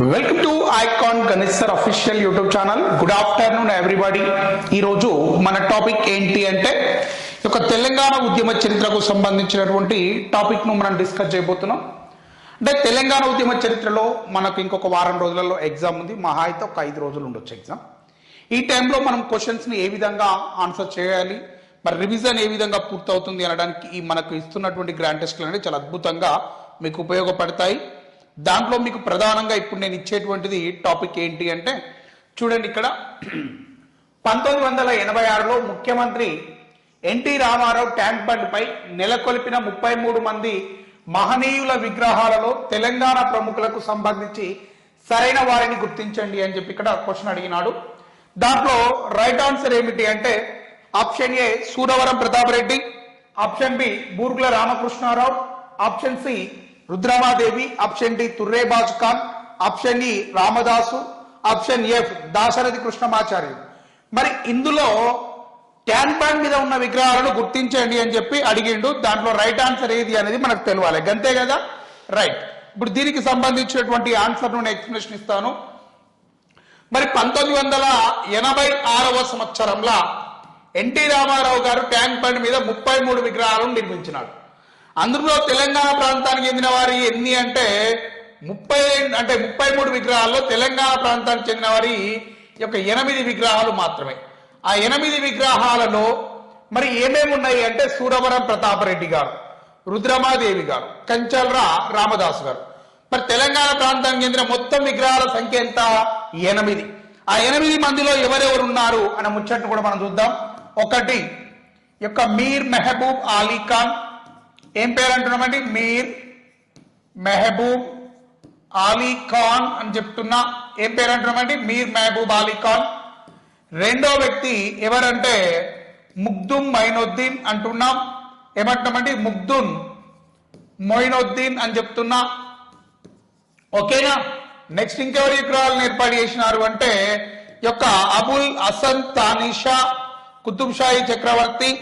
Welcome to icon Ganesh sir official YouTube channel good afternoon everybody ఈరోజు మన topic ఏంటి అంటే ఒక తెలంగాణ ఉద్యమ చరిత్రకు సంబంధించినటువంటి టాపిక్ను మనం డిస్కస్ చేయబోతున్నాం. అంటే తెలంగాణ ఉద్యమ చరిత్రలో మనకు ఇంకొక వారం రోజులలో ఎగ్జామ్ ఉంది. మహా అయితే ఒక ఐదు రోజులు ఉండొచ్చు ఎగ్జామ్ ఈ టైంలో మనం క్వశ్చన్స్ని ఏ విధంగా ఆన్సర్ చేయాలి? మరి రివిజన్ ఏ విధంగా పూర్తవుతుంది అనడానికి ఈ మనకు ఇస్తున్నటువంటి గ్రాంటెస్ట్లు అనేవి చాలా అద్భుతంగా మీకు ఉపయోగపడతాయి. దాంట్లో మీకు ప్రధానంగా ఇప్పుడు నేను ఇచ్చేటువంటిది టాపిక్ ఏంటి అంటే చూడండి ఇక్కడ పంతొమ్మిది వందల ఎనభై ఆరులో ముఖ్యమంత్రి ఎన్టీ రామారావు ట్యాంక్ బండ్ పై నెలకొల్పిన ముప్పై మూడు మంది మహనీయుల విగ్రహాలలో తెలంగాణ ప్రముఖులకు సంబంధించి సరైన వారిని గుర్తించండి అని చెప్పి ఇక్కడ క్వశ్చన్ అడిగినాడు. దాంట్లో రైట్ ఆన్సర్ ఏమిటి అంటే option A Suravaram Pratap Reddy option B Burgula Ramakrishnarao option C Rudramadevi option D Turrebaz Khan option E Ramadasu option F Dasarathi Krishnamacharyudu మరి ఇందులో ట్యాన్ బ్యాండ్ మీద ఉన్న విగ్రహాలను గుర్తించండి అని చెప్పి అడిగిండు. దాంట్లో రైట్ ఆన్సర్ ఏది అనేది మనకు తెలియాలి అంతే కదా? రైట్. ఇప్పుడు దీనికి సంబంధించినటువంటి ఆన్సర్ నేను ఎక్స్ప్లెనేషన్ ఇస్తాను. మరి పంతొమ్మిది వందల ఎనభై ఆరవ సంవత్సరంలో ఎన్టీ రామారావు గారు ట్యాంక్ బండ్ మీద ముప్పై మూడు విగ్రహాలను నిర్మించినాడు అందులో తెలంగాణ ప్రాంతానికి చెందిన వారి ఎన్ని అంటే ముప్పై అంటే ముప్పై మూడు విగ్రహాల్లో తెలంగాణ ప్రాంతానికి చెందిన వారి యొక్క ఎనిమిది విగ్రహాలు మాత్రమే. ఆ ఎనిమిది విగ్రహాలలో మరి ఏమేమి ఉన్నాయి అంటే సూరవరం ప్రతాపరెడ్డి గారు రుద్రమాదేవి గారు కంచల్రా రామదాస్ గారు. మరి తెలంగాణ ప్రాంతానికి చెందిన మొత్తం విగ్రహాల సంఖ్య ఎంత? ఎనిమిది. ఆ ఎనిమిది మందిలో ఎవరెవరు ఉన్నారు అనే ముచ్చట్ను కూడా మనం చూద్దాం. ఒకటి యొక్క మీర్ మెహబూబ్ అలీ ఖాన్ ఏం పేరు అంటున్నామండి మీర్ మెహబూబ్ అలీ ఖాన్ అని చెప్తున్నా. ఏం పేరు అంటున్నామండి మీర్ మెహబూబ్ అలీ ఖాన్. రెండో వ్యక్తి ఎవరంటే ముగ్దుమ్ మైనుద్దీన్ అంటున్నాం. ఏమంటున్నామండి? ముగ్దున్ మొయినుద్దీన్ అని చెప్తున్నా. ఓకేనా? నెక్స్ట్ ఇంకెవరి విగ్రహాలను ఏర్పాటు చేసినారు అంటే యొక్క అబుల్ హసన్ తానిషా కుతుబ్షాహి చక్రవర్తి.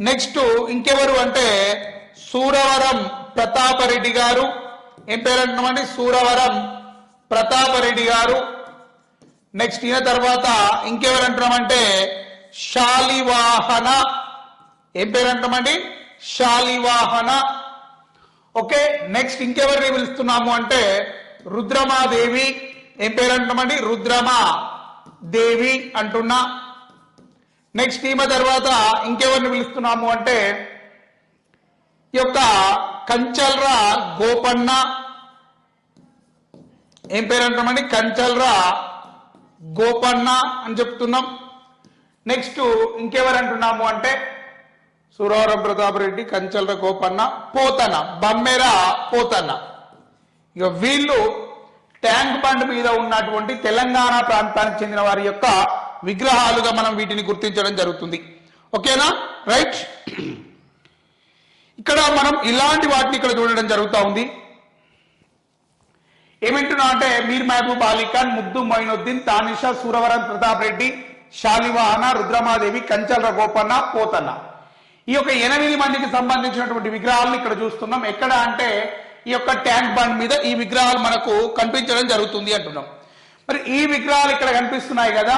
నెక్స్ట్ ఇంకెవరు అంటే సూరవరం ప్రతాపరెడ్డి గారు. ఏం పేరు సూరవరం ప్రతాపరెడ్డి గారు. నెక్స్ట్ ఈయన తర్వాత ఇంకెవరంటున్నామంటే శాలివాహన. ఏం పేరు శాలివాహన. ఓకే నెక్స్ట్ ఇంకెవరిని పిలుస్తున్నాము అంటే రుద్రమాదేవి. ఏం పేరు అంటున్నామండి రుద్రమా దేవి అంటున్నా. నెక్స్ట్ ఈమె తర్వాత ఇంకెవరిని పిలుస్తున్నాము అంటే ఈ యొక్క కంచల్రా గోపన్న. ఏం పేరు అంటామండి కంచల్రా గోపన్న అని చెప్తున్నాం. నెక్స్ట్ ఇంకెవరు అంటున్నాము అంటే సురవరం ప్రతాప్ రెడ్డి కంచల్ర గోపన్న పోతన్న బమ్మెర పోతన్న. ఇక వీళ్ళు ట్యాంక్ బండ్ మీద ఉన్నటువంటి తెలంగాణ ప్రాంతానికి చెందిన వారి యొక్క విగ్రహాలుగా మనం వీటిని గుర్తించడం జరుగుతుంది. ఓకేనా? రైట్? ఇక్కడ మనం ఇలాంటి వాటిని ఇక్కడ చూడడం జరుగుతూ ఉంది. ఏమింటున్నా అంటే మీర్ మహబూబ్ అలీఖాన్ ముద్దు మొయినుద్దీన్ తానిషా సూరవరం ప్రతాప్ రెడ్డి శాలివాహన రుద్రమాదేవి కంచల్ర గోపన్న పోతన్న. ఈ యొక్క ఎనిమిది మందికి సంబంధించినటువంటి విగ్రహాలను ఇక్కడ చూస్తున్నాం. ఎక్కడ అంటే ఈ యొక్క ట్యాంక్ బండ్ మీద ఈ విగ్రహాలు మనకు కనిపించడం జరుగుతుంది అంటున్నాం. మరి ఈ విగ్రహాలు ఇక్కడ కనిపిస్తున్నాయి కదా.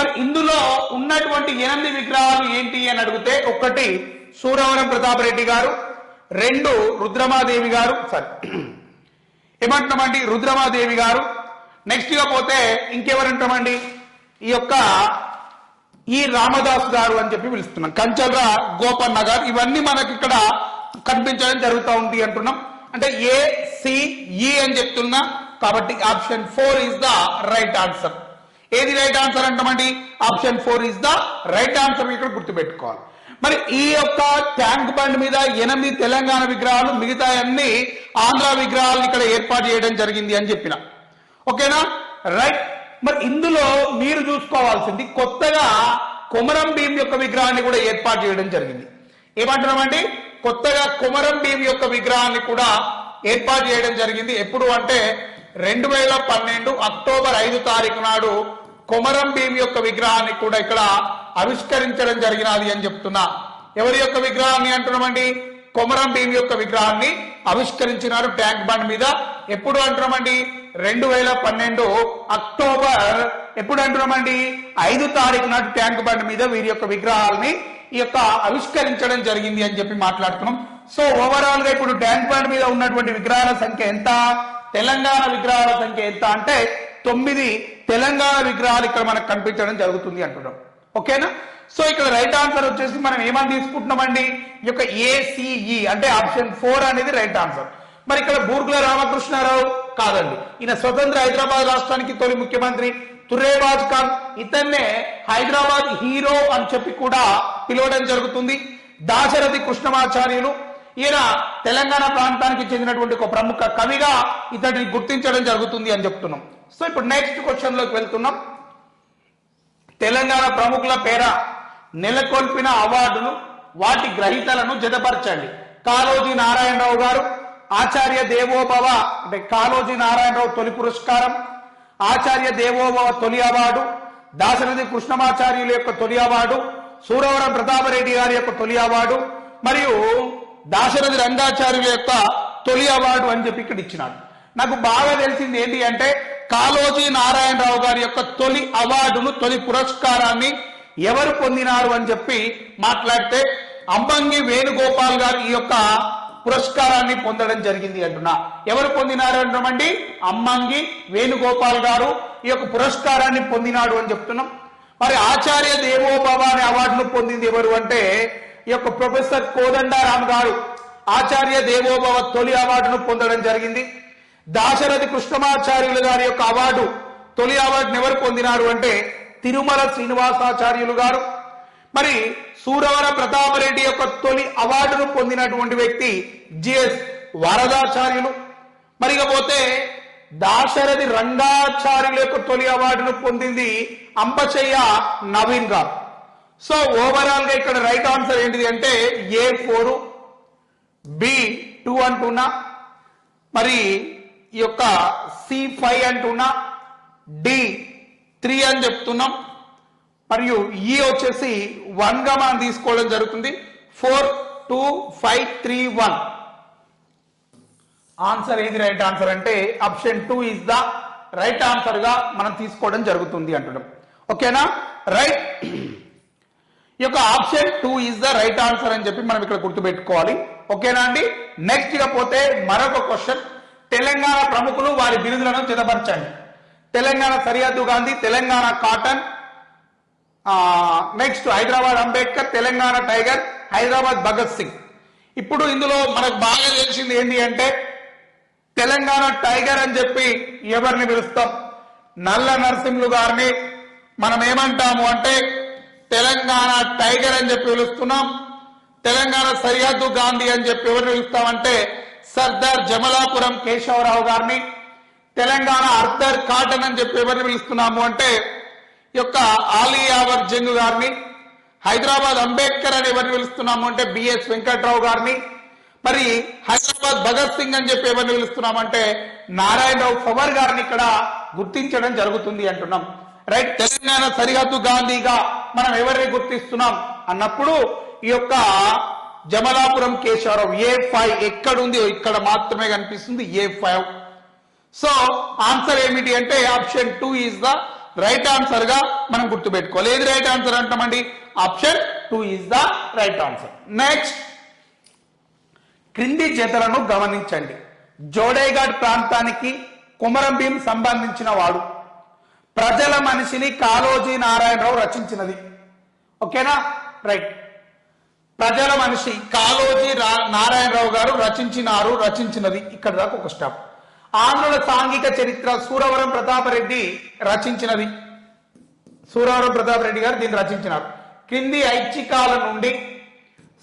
మరి ఇందులో ఉన్నటువంటి ఎనిమిది విగ్రహాలు ఏంటి అని అడిగితే ఒకటి సూరవరం ప్రతాప్ రెడ్డి గారు రెండు రుద్రమాదేవి గారు సారీ ఏమంటున్నామండి? రుద్రమాదేవి గారు. నెక్స్ట్గా పోతే ఇంకెవరంటామండి? ఈ యొక్క ఈ రామదాస్ గారు అని చెప్పి పిలుస్తున్నాం. కంచల్రా గోపన్న గారు ఇవన్నీ మనకి ఇక్కడ కనిపించడం జరుగుతూ ఉంది అంటున్నాం. అంటే ఏ సిఈ అని చెప్తున్నా. కాబట్టి option four is the right answer ఏది రైట్ ఆన్సర్ అంటామండి? Option four is the right answer ఇక్కడ గుర్తుపెట్టుకోవాలి. మరి ఈ యొక్క ట్యాంక్ బండ్ మీద ఎనిమిది తెలంగాణ విగ్రహాలు మిగతా అన్ని ఆంధ్ర విగ్రహాలను ఇక్కడ ఏర్పాటు చేయడం జరిగింది అని చెప్పిన. ఓకేనా? రైట్. మరి ఇందులో మీరు చూసుకోవాల్సింది కొత్తగా కొమరం భీం యొక్క విగ్రహాన్ని కూడా ఏర్పాటు చేయడం జరిగింది. ఏమంటున్నామండి? కొత్తగా కొమరం భీం యొక్క విగ్రహాన్ని కూడా ఏర్పాటు చేయడం జరిగింది. ఎప్పుడు అంటే రెండు వేల పన్నెండు అక్టోబర్ ఐదు తారీఖు నాడు కొమరం భీం యొక్క విగ్రహాన్ని కూడా ఇక్కడ ఆవిష్కరించడం జరిగినది అని చెప్తున్నా. ఎవరి యొక్క విగ్రహాన్ని అంటున్నామండి? కొమరం భీం యొక్క విగ్రహాన్ని ఆవిష్కరించినారు ట్యాంక్ బండ్ మీద. ఎప్పుడు అంటున్నామండి? రెండు వేల పన్నెండు అక్టోబర్. ఎప్పుడు అంటున్నామండి? ఐదు తారీఖు నాటి ట్యాంక్ బండ్ మీద వీరి యొక్క విగ్రహాలని ఈ యొక్క ఆవిష్కరించడం జరిగింది అని చెప్పి మాట్లాడుతున్నాం. సో ఓవరాల్గా ఇప్పుడు ట్యాంక్ బండ్ మీద ఉన్నటువంటి విగ్రహాల సంఖ్య ఎంత? తెలంగాణ విగ్రహాల సంఖ్య ఎంత అంటే తొమ్మిది తెలంగాణ విగ్రహాలు ఇక్కడ మనకు కనిపించడం జరుగుతుంది అంటున్నాం. ఓకేనా? సో ఇక్కడ రైట్ ఆన్సర్ వచ్చేసి మనం ఏమని తీసుకుంటున్నామండి? ఈ యొక్క ఏసిఈ e అంటే ఆప్షన్ ఫోర్ అనేది రైట్ ఆన్సర్ మరి ఇక్కడ బూర్గుల రామకృష్ణారావు కాదండి. ఈయన స్వతంత్ర హైదరాబాద్ రాష్ట్రానికి తొలి ముఖ్యమంత్రి తుర్రేబాజ్ ఖాన్. ఇతన్నే హైదరాబాద్ హీరో అని చెప్పి కూడా పిలవడం జరుగుతుంది. దాశరథి కృష్ణమాచార్యులు. ఈయన తెలంగాణ ప్రాంతానికి చెందినటువంటి ఒక ప్రముఖ కవిగా ఇతడిని గుర్తించడం జరుగుతుంది అని చెప్తున్నాం. సో ఇప్పుడు నెక్స్ట్ క్వశ్చన్లోకి వెళ్తున్నాం. తెలంగాణ ప్రముఖుల పేర నెలకొల్పిన అవార్డులు వాటి గ్రహీతలను జతపరచండి. కాలోజీ నారాయణరావు గారు ఆచార్య దేవోభవ అంటే కాలోజీ నారాయణరావు తొలి పురస్కారం ఆచార్య దేవోభవ తొలి అవార్డు దాశరథి కృష్ణమాచార్యుల యొక్క తొలి అవార్డు సూరవరం ప్రతాపరెడ్డి గారి యొక్క తొలి అవార్డు మరియు దాశరథి రంగాచార్యుల యొక్క తొలి అవార్డు అని చెప్పి ఇక్కడ ఇచ్చినాడు నాకు బాగా తెలిసింది ఏంటి అంటే కాళోజీ నారాయణరావు గారి యొక్క తొలి అవార్డును తొలి పురస్కారాన్ని ఎవరు పొందినారు అని చెప్పి మాట్లాడితే అంబంగి వేణుగోపాల్ గారు ఈ యొక్క పురస్కారాన్ని పొందడం జరిగింది అంటున్నా. ఎవరు పొందినారు అంటున్నామండి? అమ్మంగి వేణుగోపాల్ గారు ఈ యొక్క పురస్కారాన్ని పొందినాడు అని చెప్తున్నాం. మరి ఆచార్య దేవోభవ అనే అవార్డును పొందింది ఎవరు అంటే ఈ యొక్క ప్రొఫెసర్ కోదండారాం గారు. ఆచార్య దేవోభవ తొలి అవార్డును పొందడం జరిగింది. దాశరథి కృష్ణమాచార్యులు గారి యొక్క అవార్డు తొలి అవార్డును ఎవరు పొందినారు అంటే తిరుమల శ్రీనివాసాచార్యులు గారు. మరి సూరవర ప్రతాపరెడ్డి యొక్క తొలి అవార్డును పొందినటువంటి వ్యక్తి జిఎస్ వరదాచార్యులు. మరి ఇకపోతే దాశరథి రంగాచార్యుల యొక్క తొలి అవార్డును పొందింది అంపచయ్య నవీన్ గారు. సో ఓవరాల్గా ఇక్కడ రైట్ ఆన్సర్ ఏంటిది అంటే ఏ ఫోరు బి టూ అంటున్నా. మరి యొక్క సి ఫైవ్ అంటున్నా డి త్రీ అని చెప్తున్నాం. మరియు ఈ వచ్చేసి వన్గా మనం తీసుకోవడం జరుగుతుంది. Four two five three one answer ఏది రైట్ ఆన్సర్ అంటే option two is the right ఆన్సర్గా మనం తీసుకోవడం జరుగుతుంది అంటున్నాం. ఓకేనా రైట్ ఈ యొక్క option two is the right answer అని చెప్పి మనం ఇక్కడ గుర్తుపెట్టుకోవాలి. ఓకేనా అండి? నెక్స్ట్ ఇక పోతే మరొక క్వశ్చన్ తెలంగాణ ప్రముఖులు వారి బిరుదులను జతపరచండి తెలంగాణ సరిహద్దు Gandhi Telangana Cotton next Hyderabad Ambedkar Telangana tiger Hyderabad Bhagat Singh. ఇప్పుడు ఇందులో మనకు బాగా తెలిసింది ఏంటి అంటే తెలంగాణ టైగర్ అని చెప్పి ఎవరిని పిలుస్తాం? నల్ల నరసింహులు గారిని మనం ఏమంటాము అంటే తెలంగాణ టైగర్ అని చెప్పి పిలుస్తున్నాం. తెలంగాణ సరిహద్దు గాంధీ అని చెప్పి ఎవరిని పిలుస్తామంటే సర్దార్ జమలాపురం కేశవరావు గారిని తెలంగాణ అర్థర్ కాటన్ అని చెప్పి ఎవరిని పిలుస్తున్నాము అంటే ఈ యొక్క ఆలియావర్ జంగ్ గారిని హైదరాబాద్ అంబేద్కర్ అని ఎవరిని పిలుస్తున్నాము అంటే బిఎస్ వెంకట్రావు గారిని మరి హైదరాబాద్ భగత్ సింగ్ అని చెప్పి ఎవరిని పిలుస్తున్నామంటే నారాయణరావు పవర్ గారిని ఇక్కడ గుర్తించడం జరుగుతుంది అంటున్నాం. రైట్ తెలంగాణ సరిహద్దు గాంధీగా మనం ఎవరిని గుర్తిస్తున్నాం? అన్నప్పుడు ఈ యొక్క జమలాపురం కేశవరావు ఏ ఫైవ్ ఎక్కడుంది ఇక్కడ మాత్రమే కనిపిస్తుంది ఏ ఫైవ్ సో ఆన్సర్ ఏమిటి అంటే option two is the right ఆన్సర్గా మనం గుర్తుపెట్టుకోవాలి. ఏది రైట్ ఆన్సర్ అంటామండి? Option two is the right answer. Next క్రింది జతలను గమనించండి. జోడేఘాట్ ప్రాంతానికి కుమరం భీం సంబంధించిన వాడు. ప్రజల మనిషిని కాళోజీ నారాయణరావు రచించినది. ఓకేనా? రైట్. ప్రజల మనిషి కాళోజీ రా- నారాయణరావు గారు రచించినారు రచించినది ఇక్కడ దాకా ఒక స్టాప్. ఆంధ్రుల సాంఘిక చరిత్ర సూరవరం ప్రతాపరెడ్డి రచించినది. సూరవరం ప్రతాపరెడ్డి గారు దీన్ని రచించినారు. కింది ఐచ్ఛికాల నుండి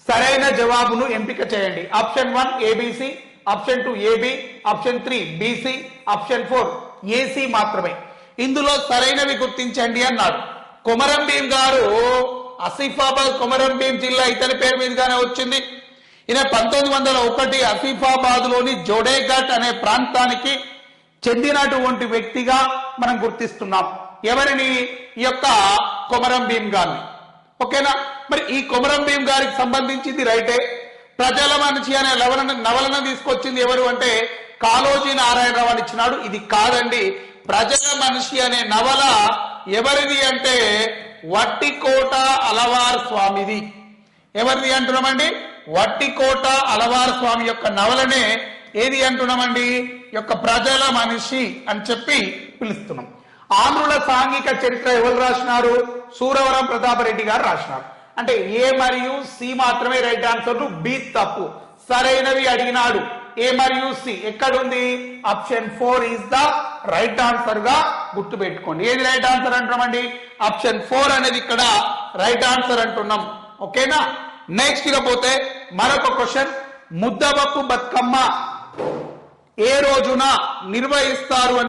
సరైన జవాబును ఎంపిక చేయండి. Option one ABC option two AB option three BC option four AC మాత్రమే. ఇందులో సరైనవి గుర్తించండి అన్నాడు కొమరం భీం గారు అసిఫాబాద్ కొమరం భీం జిల్లా ఇతని పేరు మీదుగానే వచ్చింది. ఈయన పంతొమ్మిది వందల ఒకటి ఆసిఫాబాద్లోని జోడేఘాట్ అనే ప్రాంతానికి చెందినటువంటి వ్యక్తిగా మనం గుర్తిస్తున్నాం. ఎవరిని? ఈ యొక్క కొమరం భీం గారిని. ఓకేనా? మరి ఈ కొమరం భీం గారికి సంబంధించింది రైటే. ప్రజల మనిషి అనే లవన నవలన తీసుకొచ్చింది ఎవరు అంటే కాలోజీ నారాయణరావు అని ఇచ్చినాడు. ఇది కాదండి. ప్రజల మనిషి అనే నవల ఎవరిది అంటే వట్టికోట అలవార్ స్వామిది. ఎవరిది అంటున్నామండి? వట్టికోట అలవార్ స్వామి యొక్క నవలనే ఏది అంటున్నామండి? యొక్క ప్రజల మనిషి అని చెప్పి పిలుస్తున్నాం. ఆంధ్రుల సాంఘిక చరిత్ర ఎవరు రాసినారు? సూరవరం ప్రతాపరెడ్డి గారు రాసినారు. అంటే ఏ మరియు సి మాత్రమే రైట్ ఆన్సర్ బి తప్పు. సరైనవి అడిగినాడు. ఏ మరియు సి ఎక్కడుంది? Option four is the right ఆన్సర్గా గుర్తు పెట్టుకోండి ఏది రైట్ ఆన్సర్ అంటామండి? ఆప్షన్ ఫోర్ అనేది ఇక్కడ రైట్ ఆన్సర్ అంటున్నాం. ఓకేనా? నెక్స్ట్ ఇకపోతే మరొక క్వశ్చన్. ముద్దబప్పు బతుకమ్మ ఏ రోజున నిర్వహిస్తారు అని